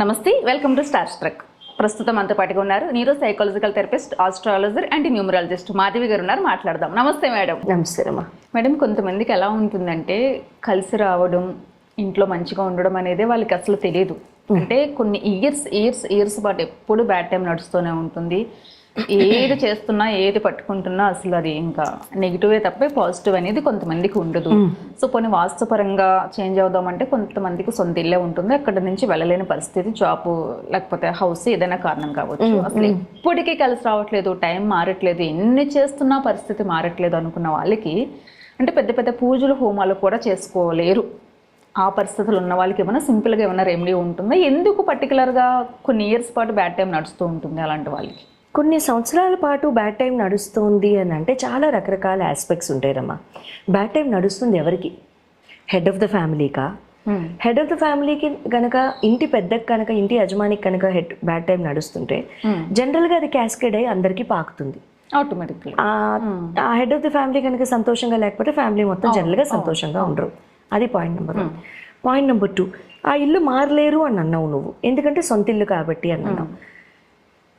నమస్తే welcome to star struck. ప్రస్తుతం అంత పాటుగా ఉన్నారు neuro psychological therapist astrologer and numerologist Madhavi గారు ఉన్నారు మాట్లాడదాం. నమస్తే మేడం. నమస్తే అమ్మా మేడం కొంతమందికి ఎలా ఉంటుందంటే కలిసి రావడం ఇంట్లో మంచిగా ఉండడం అనేది వాళ్ళకి అసలు తెలియదు అంటే కొన్ని ఇయర్స్ ఇయర్స్ ఇయర్స్ పాటు ఎప్పుడు బ్యాడ్ టైం నడుస్తూనే ఉంటుంది. ఏది చేస్తున్నా ఏది పట్టుకుంటున్నా అసలు అది ఇంకా నెగిటివే తప్ప పాజిటివ్ అనేది కొంతమందికి ఉండదు. సో కొన్ని వాస్తుపరంగా చేంజ్ అవుదామంటే కొంతమందికి సొంత ఇల్లే ఉంటుంది. అక్కడ నుంచి వెళ్ళలేని పరిస్థితి జాబ్ లేకపోతే హౌస్ ఏదైనా కారణం కావచ్చు. అసలు ఎప్పటికీ కలిసి రావట్లేదు టైం మారట్లేదు. ఎన్ని చేస్తున్నా పరిస్థితి మారట్లేదు అనుకున్న వాళ్ళకి అంటే పెద్ద పెద్ద పూజలు హోమాలు కూడా చేసుకోలేరు. ఆ పరిస్థితులు ఉన్న వాళ్ళకి ఏమైనా సింపుల్గా ఏమైనా రెమెడీ ఉంటుందా? ఎందుకు పర్టికులర్గా కొన్ని ఇయర్స్ పాటు బ్యాడ్ టైం నడుస్తూ ఉంటుంది అలాంటి వాళ్ళకి? కొన్ని సంవత్సరాల పాటు బ్యాడ్ టైం నడుస్తుంది అని అంటే చాలా రకరకాల ఆస్పెక్ట్స్ ఉంటాయమ్మా బ్యాడ్ టైం నడుస్తుంది ఎవరికి? హెడ్ ఆఫ్ ద ఫ్యామిలీకా హెడ్ ఆఫ్ ద ఫ్యామిలీకి కనుక ఇంటి పెద్దకి కనుక ఇంటి యజమానికి కనుక హెడ్ బ్యాడ్ టైం నడుస్తుంటే జనరల్గా అది క్యాస్కేడ్ అయ్యి అందరికీ పాకుతుంది. ఆటోమేటిక్లీ ఆ- ఆ హెడ్ ఆఫ్ ద ఫ్యామిలీ కనుక సంతోషంగా లేకపోతే ఫ్యామిలీ మొత్తం జనరల్గా సంతోషంగా ఉండరు. అది point number one point number two ఆ ఇల్లు మారలేరు అని అన్నావు నువ్వు. ఎందుకంటే సొంత ఇల్లు కాబట్టి అని అన్నావు.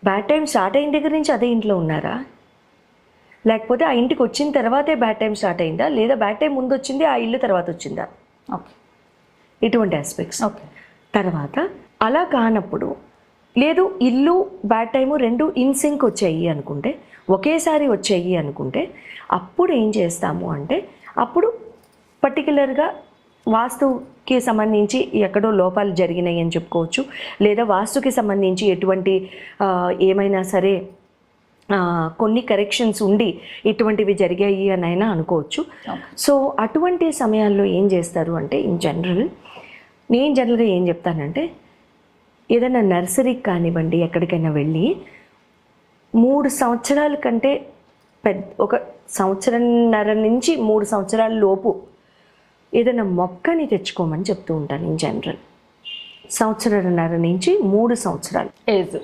బ్యాడ్ టైం స్టార్ట్ అయిన దగ్గర నుంచి అదే ఇంట్లో ఉన్నారా? లేకపోతే ఆ ఇంటికి వచ్చిన తర్వాతే బ్యాడ్ టైం స్టార్ట్ అయిందా? లేదా బ్యాడ్ టైం ముందు వచ్చింది ఆ ఇల్లు తర్వాత వచ్చిందా? ఓకే. ఇటువంటి ఆస్పెక్ట్స్ ఓకే. తర్వాత అలా కానప్పుడు లేదు ఇల్లు బ్యాడ్ టైము రెండు ఇన్సింక్ వచ్చాయి అనుకుంటే ఒకేసారి వచ్చాయి అనుకుంటే అప్పుడు ఏం చేస్తాము అంటే అప్పుడు పర్టికులర్గా వాస్తుకి సంబంధించి ఎక్కడో లోపాలు జరిగినాయి అని చెప్పుకోవచ్చు. లేదా వాస్తుకి సంబంధించి ఎటువంటి ఏమైనా సరే కొన్ని కరెక్షన్స్ ఉండి ఇటువంటివి జరిగాయి అని అయినా అనుకోవచ్చు సో అటువంటి సమయాల్లో ఏం చేస్తారు అంటే ఇన్ జనరల్ నేను జనరల్గా ఏం చెప్తానంటే ఏదైనా నర్సరీకి కానివ్వండి ఎక్కడికైనా వెళ్ళి మూడు సంవత్సరాల కంటే పెద్ద ఒక సంవత్సరంన్నర నుంచి మూడు సంవత్సరాల లోపు ఏదైనా మొక్కని తెచ్చుకోమని చెప్తూ ఉంటాను ఇన్ జనరల్. సంవత్సరంన్నర నుంచి మూడు సంవత్సరాలు. Age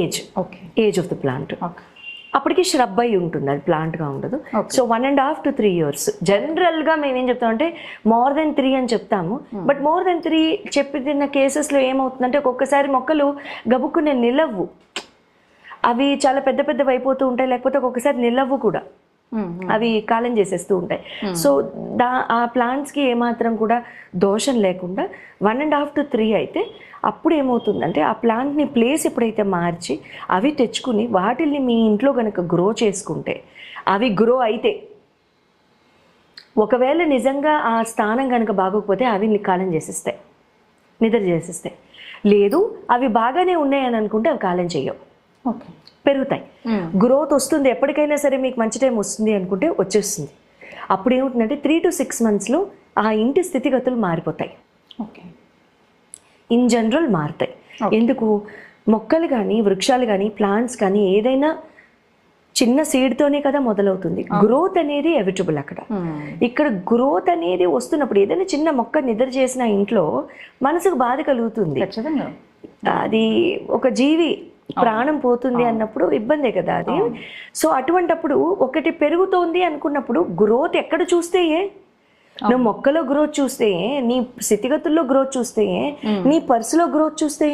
age okay age of the plant అప్పటికి shrub అయి ఉంటుంది అది ప్లాంట్గా ఉండదు. So one and half to three years జనరల్గా మేము ఏం చెప్తామంటే మోర్ దెన్ త్రీ అని చెప్తాము. బట్ మోర్ దెన్ త్రీ చెప్పిన కేసెస్లో ఏమవుతుందంటే ఒక్కొక్కసారి మొక్కలు గబుక్కునే నిలవ్వు అవి చాలా పెద్ద పెద్దవి అయిపోతూ ఉంటాయి లేకపోతే ఒక్కొక్కసారి నిలవ్వు కూడా. అవి కాలం చేసేస్తూ ఉంటాయి. సో దా ఆ ప్లాంట్స్కి ఏమాత్రం కూడా దోషం లేకుండా one and half to three అయితే అప్పుడు ఏమవుతుందంటే ఆ ప్లాంట్ని ప్లేస్ ఎప్పుడైతే మార్చి అవి తెచ్చుకుని వాటిల్ని మీ ఇంట్లో కనుక గ్రో చేసుకుంటే అవి గ్రో అయితే ఒకవేళ నిజంగా ఆ స్థానం కనుక బాగోకపోతే అవి కాలం చేసేస్తాయి. నిద్ర చేసేస్తాయి. లేదు అవి బాగానే ఉన్నాయని అనుకుంటే అవి కాలం చేయవు. ఓకే. పెరుగుతాయి. గ్రోత్ వస్తుంది. ఎప్పటికైనా సరే మీకు మంచి టైం వస్తుంది అనుకుంటే వచ్చేస్తుంది. అప్పుడు ఏమవుతుందంటే త్రీ టు సిక్స్ మంత్స్లో ఆ ఇంటి స్థితిగతులు మారిపోతాయి. ఓకే. ఇన్ జనరల్ మారుతాయి. ఎందుకు? మొక్కలు కానీ వృక్షాలు కానీ ప్లాంట్స్ కానీ ఏదైనా చిన్న సీడ్తోనే కదా మొదలవుతుంది. గ్రోత్ అనేది ఎవిటబుల్ అక్కడ. ఇక్కడ గ్రోత్ అనేది వస్తున్నప్పుడు ఏదైనా చిన్న మొక్క నిద్ర చేసిన ఇంట్లో మనసుకు బాధ కలుగుతుంది. అది ఒక జీవి ప్రాణం పోతుంది అన్నప్పుడు ఇబ్బందే కదా అది. సో అటువంటప్పుడు ఒకటి పెరుగుతోంది అనుకున్నప్పుడు గ్రోత్ ఎక్కడ చూస్తే ఏ? నువ్వు మొక్కలో గ్రోత్ చూస్తే? నీ స్థితిగతుల్లో గ్రోత్ చూస్తే? నీ పర్సులో గ్రోత్ చూస్తే?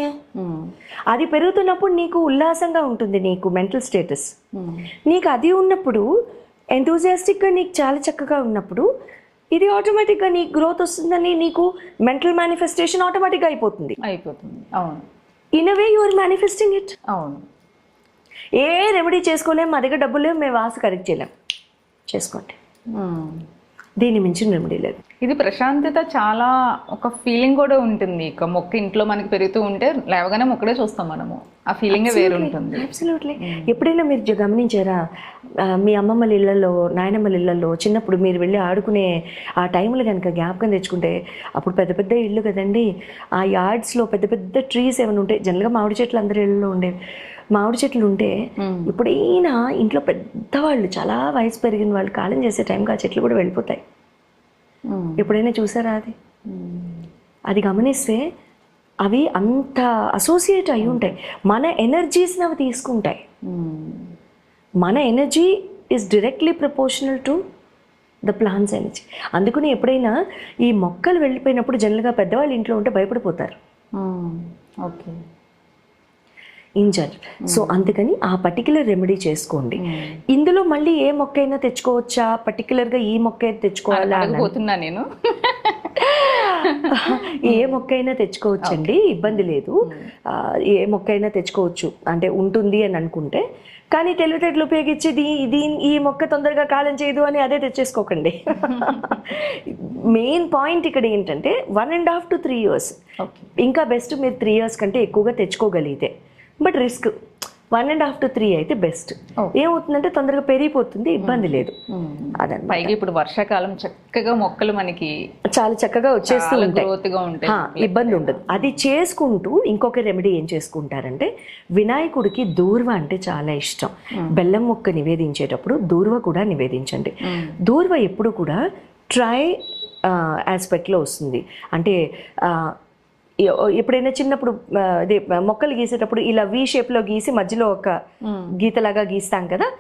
అది పెరుగుతున్నప్పుడు నీకు ఉల్లాసంగా ఉంటుంది నీకు మెంటల్ స్టేటస్. నీకు అది ఉన్నప్పుడు ఎంతూజియాస్టిక్గా నీకు చాలా చక్కగా ఉన్నప్పుడు ఇది ఆటోమేటిక్గా నీకు గ్రోత్ వస్తుందని నీకు మెంటల్ మేనిఫెస్టేషన్ ఆటోమేటిక్గా అయిపోతుంది. అయిపోతుంది. అవును. In way you are manifesting it అవును. ఏ రెమెడీ చేసుకోలేం మా దగ్గర డబ్బులు లేవు మేము వాసు కరెక్ట్ చేయలేం. చేసుకోండి. మ్మ్. దీని మించిన రెమెడీ లేదు. ఇది ప్రశాంతత చాలా ఒక ఫీలింగ్ కూడా ఉంటుంది. ఇక మొక్క ఇంట్లో మనకి పెరుగుతూ ఉంటే లేవగానే మొక్కడే చూస్తాం మనము. ఆ ఫీలింగే వేరు ఉంటుంది అబ్సల్యూట్లీ ఎప్పుడైనా మీరు గమనించారా? మీ అమ్మమ్మల ఇళ్ళల్లో నాయనమ్మల ఇళ్ళల్లో చిన్నప్పుడు మీరు వెళ్ళి ఆడుకునే ఆ టైంలో కనుక జ్ఞాపకం తెచ్చుకుంటే అప్పుడు పెద్ద పెద్ద ఇల్లు కదండి. ఆ యార్డ్స్లో పెద్ద పెద్ద ట్రీస్ ఏమైనా ఉంటాయి జనరల్గా మామిడి చెట్లు అందరి ఇళ్ళలో ఉండేవి. మామిడి చెట్లు ఉంటే ఇప్పుడు ఈయన ఇంట్లో పెద్దవాళ్ళు చాలా వయసు పెరిగిన వాళ్ళు కాలం చేసే టైంకి ఆ చెట్లు కూడా వెళ్ళిపోతాయి. ఎప్పుడైనా చూసారా అది? అది గమనిస్తే అవి అంత అసోసియేట్ అయి ఉంటాయి. మన ఎనర్జీస్ని అవి తీసుకుంటాయి. మన energy is directly proportional to the plants energy అందుకని ఎప్పుడైనా ఈ మొక్కలు వెళ్ళిపోయినప్పుడు జనరల్గా పెద్దవాళ్ళు ఇంట్లో ఉంటే భయపడిపోతారు. ఓకే. ఇన్ జనరల్ సో అందుకని ఆ పర్టికులర్ రెమెడీ చేసుకోండి. ఇందులో మళ్ళీ ఏ మొక్క అయినా తెచ్చుకోవచ్చా? పర్టికులర్గా ఈ మొక్క తెచ్చుకోవాలా పోతున్నా నేను. ఏ మొక్క అయినా తెచ్చుకోవచ్చండి ఇబ్బంది లేదు. ఆ, ఏ మొక్క అయినా తెచ్చుకోవచ్చు. అంటే ఉంటుంది అని అనుకుంటే. కానీ తెలివితేటలు ఉపయోగించి దీ దీని ఈ మొక్క తొందరగా కాలం చేయదు అని అదే తెచ్చేసుకోకండి. మెయిన్ పాయింట్ ఇక్కడ ఏంటంటే one and half to three years ఇంకా బెస్ట్ మీరు త్రీ ఇయర్స్ కంటే ఎక్కువగా తెచ్చుకోగలిగితే. But risk. One and half to three అయితే బెస్ట్. ఏమవుతుందంటే తొందరగా పెరిగిపోతుంది ఇబ్బంది లేదు. అదనమాట పైగా ఇప్పుడు వర్షాకాలం చక్కగా మొక్కలు మనకి చాలా చక్కగా వచ్చేస్తూ ఉంటాయి. ఇబ్బంది ఉండదు. అది చేసుకుంటూ ఇంకొక రెమెడీ ఏం చేసుకుంటారంటే వినాయకుడికి దూర్వ అంటే చాలా ఇష్టం. బెల్లం ముక్క నివేదించేటప్పుడు దూర్వ కూడా నివేదించండి. దూర్వ ఎప్పుడు కూడా ట్రై ఆస్పెక్ట్లో వస్తుంది. అంటే ఎప్పుడైనా చిన్నప్పుడు అదే మొక్కలు గీసేటప్పుడు ఇలా వి షేప్లో గీసి మధ్యలో ఒక గీతలాగా గీస్తాం కదా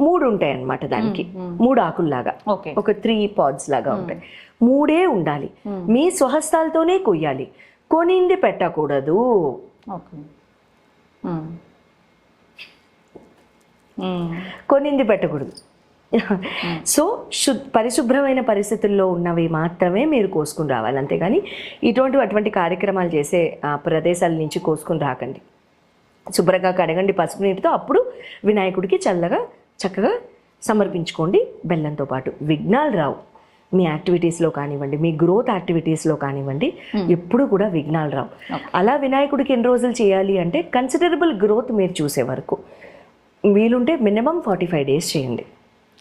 మూడు ఉంటాయి అన్నమాట దానికి మూడు ఆకుల్లాగా. ఒక త్రీ పాడ్స్ లాగా ఉంటాయి. మూడే ఉండాలి. మీ స్వహస్తాలతోనే కొయ్యాలి. కొనింది పెట్టకూడదు. కొనింది పెట్టకూడదు. సో శు పరిశుభ్రమైన పరిస్థితుల్లో ఉన్నవి మాత్రమే మీరు కోసుకుని రావాలి. అంతేగాని ఇటువంటి అటువంటి కార్యక్రమాలు చేసే ఆ, ప్రదేశాల నుంచి కోసుకుని రాకండి. శుభ్రంగా కడగండి పసుపు నీటితో అప్పుడు వినాయకుడికి చల్లగా చక్కగా సమర్పించుకోండి బెల్లంతో పాటు. విఘ్నాలు రావు. మీ యాక్టివిటీస్లో కానివ్వండి మీ గ్రోత్ యాక్టివిటీస్లో కానివ్వండి ఎప్పుడు కూడా విఘ్నాలు రావు. అలా వినాయకుడికి ఎన్ని రోజులు చేయాలి అంటే కన్సిడరబుల్ గ్రోత్ మీరు చూసే వరకు. వీలుంటే మినిమం ఫార్టీ ఫైవ్ డేస్ చేయండి.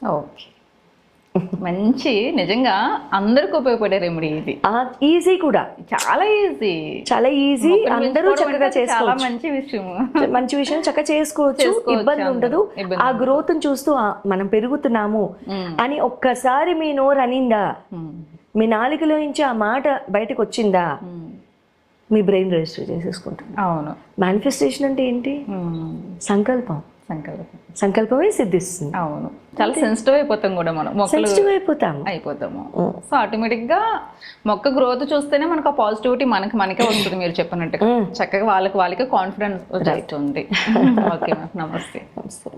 ఓకే. మంచి నిజంగా అందరికి ఉపయోగపడే రెమెడీ ఇది. ఈజీ కూడా. చాలా ఈజీ చాలా ఈజీ అందరూ చక్కగా చాలా మంచి విషయము. మంచి విషయం చక్కగా చేసుకోవచ్చు. ఇబ్బంది. ఉండదు. ఆ గ్రోత్ చూస్తూ మనం పెరుగుతున్నాము అని ఒక్కసారి మీ నోరు అనిందా. మీ నాలుకలో నుంచి ఆ మాట బయటకు వచ్చిందా. మీ బ్రెయిన్ రిజిస్టర్ చేసేసుకుంటుంది. అవును. మేనిఫెస్టేషన్ అంటే ఏంటి. సంకల్పం. సంకల్పం. సంకల్పమే సిద్ధిస్తుంది. అవును. చాలా సెన్సిటివ్ అయిపోతాం కూడా మనం. సెన్సిటివ్ అయిపోతాము. అయిపోతాము. సో ఆటోమేటిక్గా మొక్క గ్రోత్ చూస్తేనే మనకు ఆ పాజిటివిటీ మనకి మనకే వస్తుంది మీరు చెప్పినట్టుగా. చక్కగా వాళ్ళకి వాళ్ళకి కాన్ఫిడెన్స్ వచ్చేస్తుంది. ఓకే నమస్తే. నమస్తే.